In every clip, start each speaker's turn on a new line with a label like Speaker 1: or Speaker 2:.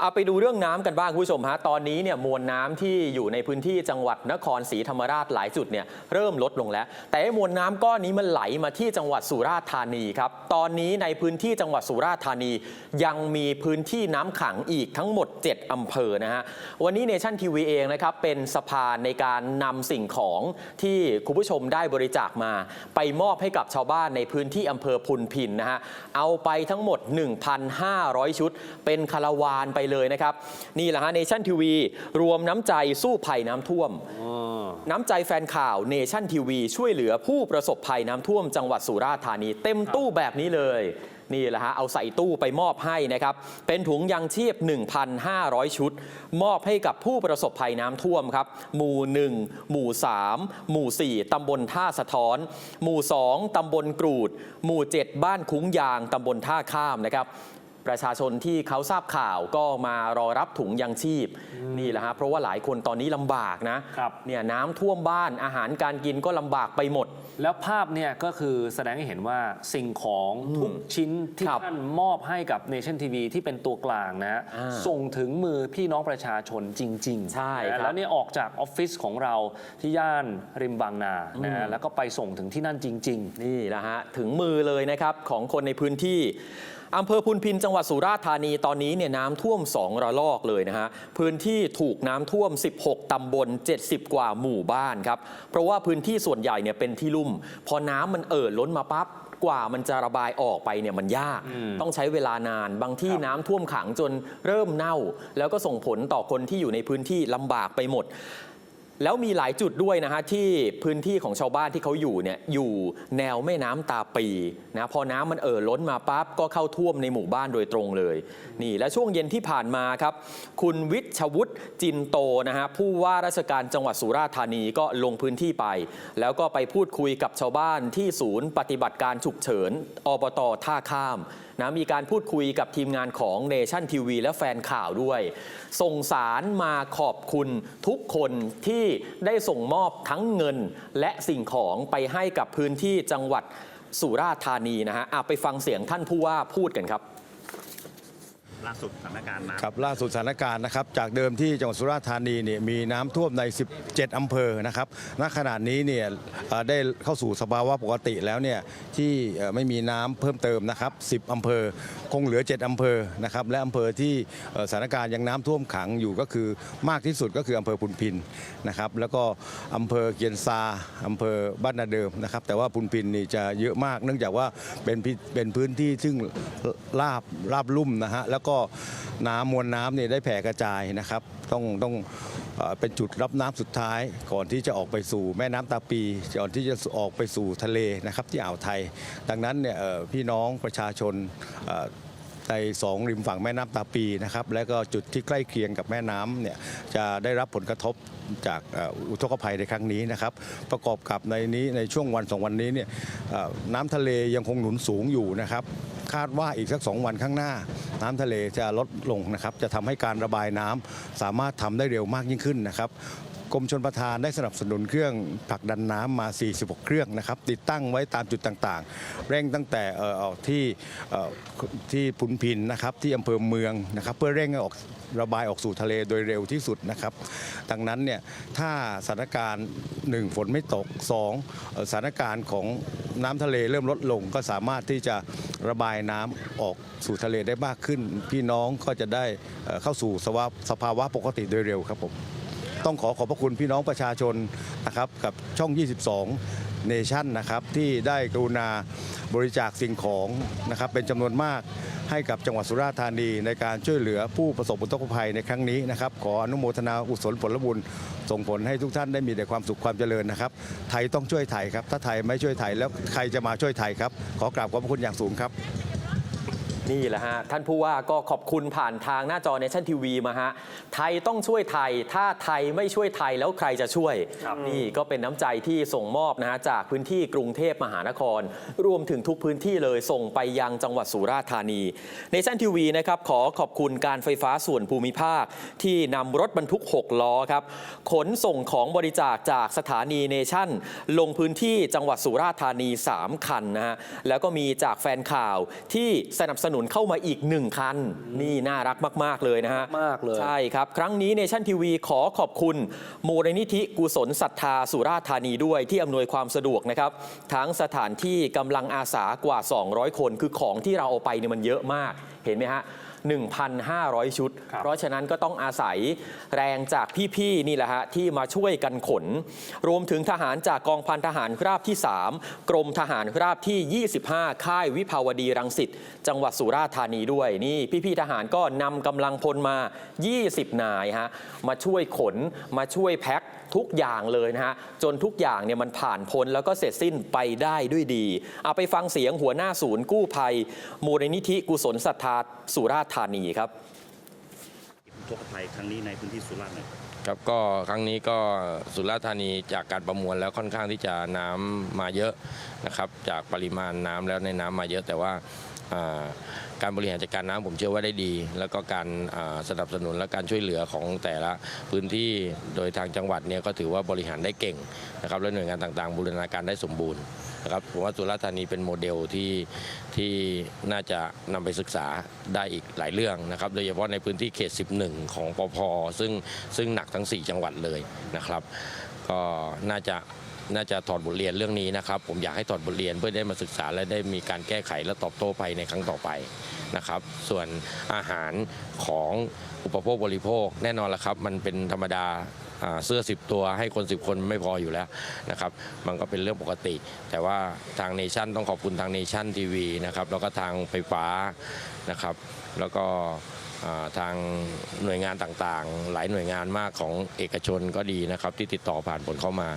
Speaker 1: เอาไปดูเรื่องน้ำกันบ้างคุณผู้ชมฮะตอนนี้เนี่ยมวลน้ำที่อยู่ในพื้นที่จังหวัดนครศรีธรรมราชหลายจุดเนี่ยเริ่มลดลงแล้ว แต่มวลน้ำก้อนนี้มันไหลมาที่จังหวัดสุราษฎร์ธานีครับตอนนี้ในพื้นที่จังหวัดสุราษฎร์ธานี ยังมีพื้นที่น้ำขังอีกทั้งหมด 7อำเภอนะฮะวันนี้เนชั่นทีวีเองนะครับเป็นสะพานในการนำสิ่งของที่คุณผู้ชมได้บริจาคมา ไปมอบให้กับชาวบ้านในพื้นที่อำเภอพุนพินนะฮะเอาไปทั้งหมด 1,500 ชุด เป็นคาราวานไปเลยนะครับ นี่แหละฮะเนชั่นทีวีรวมน้ำใจสู้ภัยน้ำท่วม น้ำใจแฟนข่าวเนชั่นทีวีช่วยเหลือผู้ประสบภัยน้ำท่วมจังหวัดสุราษฎร์ธานี เต็มตู้แบบนี้เลยนี่แหละฮะ เอาใส่ตู้ไปมอบให้นะครับ เป็นถุงยังชีพ 1,500 ชุด มอบให้กับผู้ประสบภัยน้ำท่วมครับ หมู่ 1 หมู่ 3 หมู่ 4ตำบลท่าสะท้อน หมู่ 2ตำบลกรูด หมู่ 7 บ้านคุ้งยางตำบลท่าข้ามนะครับ ประชาชนที่เขาทราบข่าวก็มารอรับถุงยังชีพนี่แหละฮะเพราะว่าหลายคนตอนนี้ลำบากนะครับ เนี่ยน้ำท่วมบ้านอาหารการกินก็ลำบากไปหมด
Speaker 2: แล้วภาพเนี่ยก็คือแสดงให้เห็นว่าสิ่งของทุกชิ้นที่
Speaker 1: ครับ
Speaker 2: ท่านมอบให้กับ Nation TV ที่เป็นตัวกลางนะฮะ
Speaker 1: อ่า
Speaker 2: ส่งถึงมือพี่น้องประชาชนจริงๆ
Speaker 1: ใช่
Speaker 2: นะครับแล้วเนี่ยออกจากออฟฟิศของเราที่ย่านริมบางนานะฮะแล้วก็ไปส่งถึงที่นั่นจริง
Speaker 1: นี่แหละฮะถึงมือเลยนะครับของคนในพื้นที่อำเภอพุนพินจังหวัดสุราษฎร์ธานีตอนนี้เนี่ยน้ำท่วม 2 ระลอกเลยนะฮะพื้นที่ถูกน้ำท่วม 16 ตำบล 70 กว่าหมู่บ้านครับ เพราะว่าพื้นที่ส่วนใหญ่เนี่ยเป็นที่ลุ่ม พอน้ำมันเอ่อล้นมาปั๊บกว่ามันจะระบายออกไปเนี่ยมันยาก
Speaker 2: อืม
Speaker 1: ต้องใช้เวลานานบางที่
Speaker 2: ครับ
Speaker 1: น้ำท่วมขังจนเริ่มเน่า แล้วก็ส่งผลต่อคนที่อยู่ในพื้นที่ลำบากไปหมด แล้วมีหลายจุดด้วยนะฮะที่พื้นที่ของชาวบ้านที่เขาอยู่เนี่ยอยู่แนวแม่น้ำตาปีนะพอน้ำมันเอ่อล้นมาปั๊บก็เข้าท่วมในหมู่บ้านโดยตรงเลย นี่และช่วงเย็นที่ผ่านมาครับ คุณวิชวุฒิจินโตนะฮะผู้ว่าราชการจังหวัดสุราษฎร์ธานีก็ลงพื้นที่ไป แล้วก็ไปพูดคุยกับชาวบ้านที่ศูนย์ปฏิบัติการฉุกเฉินอบตท่าข้าม นะมีการพูดคุยกับทีมงานของเนชั่นทีวีและแฟนข่าวด้วย ส่งสารมาขอบคุณทุกคนที่ได้ส่งมอบทั้งเงินและสิ่งของไปให้กับพื้นที่จังหวัดสุราษฎร์ธานีนะฮะอะไปฟังเสียงท่านผู้ว่าพูดกันครับ
Speaker 3: ล่าสุดสถานการณ์น้ำ
Speaker 4: ครับล่าสุดสถานการณ์นะครับ จากเดิมที่จังหวัดสุราษฎร์ธานีเนี่ยมีน้ำท่วมใน 17 อำเภอนะครับณขณะนี้เนี่ยเอ่อได้เข้าสู่สภาวะปกติแล้วเนี่ยที่เอ่อไม่มีน้ำเพิ่มเติมนะครับ 10 อำเภอคงเหลือ 7 อำเภอนะครับและอำเภอที่เอ่อสถานการณ์ยังน้ำท่วมขังอยู่ก็คือมากที่สุดก็คืออำเภอพุนพินนะครับแล้วก็อำเภอเกียนซาอำเภอบ้านนาเดิมนะครับแต่ว่าพุนพินนี่จะเยอะมากเนื่องจากว่าเป็นพิเป็นพื้นที่ซึ่งราบราบลุ่มนะฮะแล้วก็ก็น้ำมวลน้ำเนี่ยได้แผ่กระจายนะครับ ต้องต้องเป็นจุดรับน้ำสุดท้ายก่อนที่จะออกไปสู่แม่น้ำตาปีก่อนที่จะออกไปสู่ทะเลนะครับที่อ่าวไทย ดังนั้นเนี่ยพี่น้องประชาชนในสองริมฝั่งแม่น้ำตาปีนะครับและก็จุดที่ใกล้เคียงกับแม่น้ำเนี่ยจะได้รับผลกระทบจากอุทกภัยในครั้งนี้นะครับ ประกอบกับในนี้ในช่วงวันสองวันนี้เนี่ยน้ำทะเลยังคงหนุนสูงอยู่นะครับ คาดว่าอีกสักสองวันข้างหน้า น้ำทะเลจะลดลงนะครับจะทำให้การระบายน้ำสามารถทำได้เร็วมากยิ่งขึ้นนะครับ กรมชนประทานได้สนับสนุนเครื่องผลักดันน้ำมา 46 เครื่องนะครับติดตั้งไว้ตามจุดต่างๆ เร่งตั้งแต่เอ่อกที่เอ่อที่พุนพินนะครับที่อำเภอเมืองนะครับเพื่อเร่งให้ออกระบายออกสู่ทะเลโดยเร็วที่สุดนะครับ ดังนั้นเนี่ยถ้าสถานการณ์หนึ่งฝนไม่ตกสองเอ่อสถานการณ์ของน้ำทะเลเริ่มลดลงก็สามารถที่จะระบายน้ำออกสู่ทะเลได้มากขึ้น พี่น้องก็จะได้เอ่อเข้าสู่สภาวะสภาวะปกติโดยเร็วครับผม ต้องขอขอบพระคุณพี่น้องประชาชนนะครับกับช่อง 22 เนชั่นนะครับที่ได้กรุณาบริจาคสิ่งของนะครับเป็นจำนวนมากให้กับจังหวัดสุราษฎร์ธานีในการช่วยเหลือผู้ประสบอุทกภัยในครั้งนี้นะครับ ขออนุโมทนาอุศลผลบุญ ส่งผลให้ทุกท่านได้มีแต่ความสุขความเจริญนะครับ ไทยต้องช่วยไทยครับ ถ้าไทยไม่ช่วยไทยแล้วใครจะมาช่วยไทยครับ ขอกราบขอบพระคุณอย่างสูงครับ
Speaker 1: นี่แหละฮะ ท่านผู้ว่าก็ขอบคุณผ่านทางหน้าจอเนชั่นทีวีมาฮะ ไทยต้องช่วยไทย ถ้าไทยไม่ช่วยไทยแล้วใครจะช่วย นี่ก็เป็นน้ำใจที่ส่งมอบนะฮะ จากพื้นที่กรุงเทพมหานคร รวมถึงทุกพื้นที่เลยส่งไปยังจังหวัดสุราษฎร์ธานีเนชั่นทีวีนะครับขอขอบคุณการไฟฟ้าส่วนภูมิภาค ที่นำรถบรรทุก 6 ล้อครับขนส่งของบริจาคจากสถานีเนชั่น ลงพื้นที่จังหวัดสุราษฎร์ธานี 3 คันนะฮะแล้วก็มีจากแฟนข่าวที่สนับสนุนนุนเข้ามาอีกหนึ่งคัน นี่น่ารักมาก ๆ เลยนะฮะ
Speaker 2: มากเลย
Speaker 1: ใช่ครับ ครั้งนี้เนชั่นทีวีขอขอบคุณมูลนิธิกุศลศรัทธาสุราษฎร์ธานีด้วยที่อำนวยความสะดวกนะครับ ทั้งสถานที่กำลังอาสากว่า 200 คน คือของที่เราเอาไปเนี่ยมันเยอะมากเห็นไหมฮะ 1,500 ชุด
Speaker 2: ครับ
Speaker 1: เพราะฉะนั้นก็ต้องอาศัยแรงจากพี่ๆนี่แหละฮะที่มาช่วยกันขน รวมถึงทหารจากกองพันทหารราบที่ 3 กรมทหารราบที่ 25 ค่ายวิภาวดีรังสิตจังหวัดสุราษฎร์ธานีด้วยนี่พี่ๆทหารก็นำกำลังพลมา 20 นายฮะมาช่วยขนมาช่วยแพ็ค ทุกอย่างเลยนะฮะจนทุกอย่างเนี่ยมันผ่านพ้นแล้วก็เสร็จสิ้นไปได้ด้วยดี เอาไปฟังเสียงหัวหน้าศูนย์กู้ภัย มูลนิธิกุศลศรัทธาสุราษฎร์ธานีครับ
Speaker 3: ทุกภัยครั้งนี้ในพื้นที่สุราษฎร์หน่อย
Speaker 5: ครับก็ครั้งนี้ก็สุราษฎร์ธานีจากการประมวลแล้วค่อนข้างที่จะน้ำมาเยอะนะครับ จากปริมาณน้ำแล้วในน้ำมาเยอะแต่ว่าอ่า การบริหารจัดการน้ำผมเชื่อว่าได้ดี แล้วก็การสนับสนุนและการช่วยเหลือของแต่ละพื้นที่โดยทางจังหวัดเนี่ยก็ถือว่าบริหารได้เก่งนะครับและหน่วยงานต่างๆ บูรณาการได้สมบูรณ์นะครับผมว่าสุราษฎร์ธานีเป็นโมเดลที่ที่น่าจะนำไปศึกษาได้อีกหลายเรื่องนะครับ โดยเฉพาะในพื้นที่เขต 11 ของปพซึ่งซึ่งหนักทั้ง 4 จังหวัดเลยนะครับ ก็น่าจะ น่าจะถอดบทเรียนเรื่องนี้นะครับ ผมอยากให้ถอดบทเรียนเพื่อได้มาศึกษาและได้มีการแก้ไขและตอบโต้ไปในครั้งต่อไปนะครับ ส่วนอาหารของอุปโภคบริโภคแน่นอนละครับ มันเป็นธรรมดาเสื้อ 10 ตัวให้คน 10 คนไม่พออยู่แล้วนะครับ มันก็เป็นเรื่องปกติ แต่ว่าทางเนชั่นต้องขอบคุณทางเนชั่นทีวีนะครับ แล้วก็ทางไฟฟ้านะครับ แล้วก็ทางหน่วยงานต่างๆ หลายหน่วยงานมากของเอกชนก็ดีนะครับ ที่ติดต่อผ่านผลเข้ามา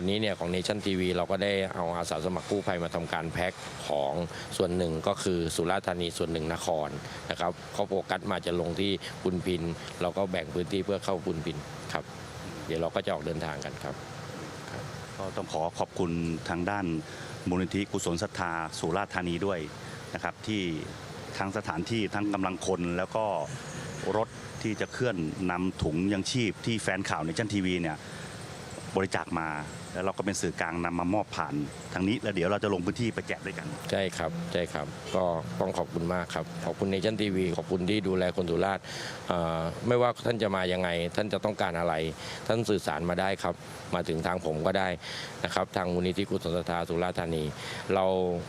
Speaker 5: วันนี้เนี่ยของเนชั่นทีวีเราก็ได้เอาอาสาสมัครกู้ภัยมาทำการแพ็คของส่วนหนึ่งก็คือสุราษฎร์ธานีส่วนหนึ่งนครนะครับเขาโฟกัสมาจะลงที่ปุนพิน เราก็แบ่งพื้นที่เพื่อเข้าปุนพินครับ เดี๋ยวเราก็จะออกเดินทางกันครับ
Speaker 3: ก็ต้องขอขอบคุณทางด้านมูลนิธิกุศลศรัทธาสุราษฎร์ธานีด้วยนะครับ ที่ทั้งสถานที่ทั้งกำลังคนแล้วก็รถที่จะเคลื่อนนำถุงยังชีพที่แฟนข่าวในชั้นทีวีเนี่ยบริจาคมา แล้วเราก็เป็นสื่อกลางนำมามอบผ่านทางนี้แล้วเดี๋ยวเราจะลงพื้นที่ไปแจกด้วยกัน
Speaker 5: ใช่ครับใช่ครับ ก็ต้องขอบคุณมากครับ ขอบคุณเนชั่นทีวีขอบคุณที่ดูแลคนสุราษฎร์ไม่ว่าท่านจะมายังไง ท่านจะต้องการอะไร ท่านสื่อสารมาได้ครับ มาถึงทางผมก็ได้นะครับ ทางมูลนิธิกุศลศรัทธาสุราษฎร์ธานี เรา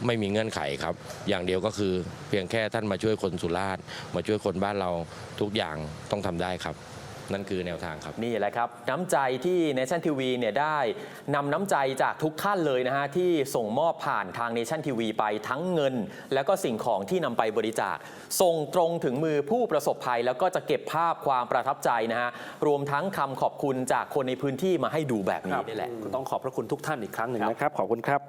Speaker 5: ไม่มีเงื่อนไขครับ อย่างเดียวก็คือเพียงแค่ท่านมาช่วยคนสุราษฎร์มาช่วยคนบ้านเราทุกอย่างต้องทำได้ครับ นั่นคือแนวทางครับ
Speaker 1: นี่แหละครับ น้ำใจที่เนชั่นทีวีเนี่ยได้นำน้ำใจจากทุกท่านเลยนะฮะที่ส่งมอบผ่านทางเนชั่นทีวีไปทั้งเงิน แล้วก็สิ่งของที่นำไปบริจาค ส่งตรงถึงมือผู้ประสบภัย แล้วก็จะเก็บภาพความประทับใจนะฮะรวมทั้งคำขอบคุณจากคนในพื้นที่มาให้ดูแบบนี้นี่แหละ
Speaker 2: ก็ต้องขอบพระคุณทุกท่านอีกครั้งหนึ่งนะครับ ขอบคุณครับ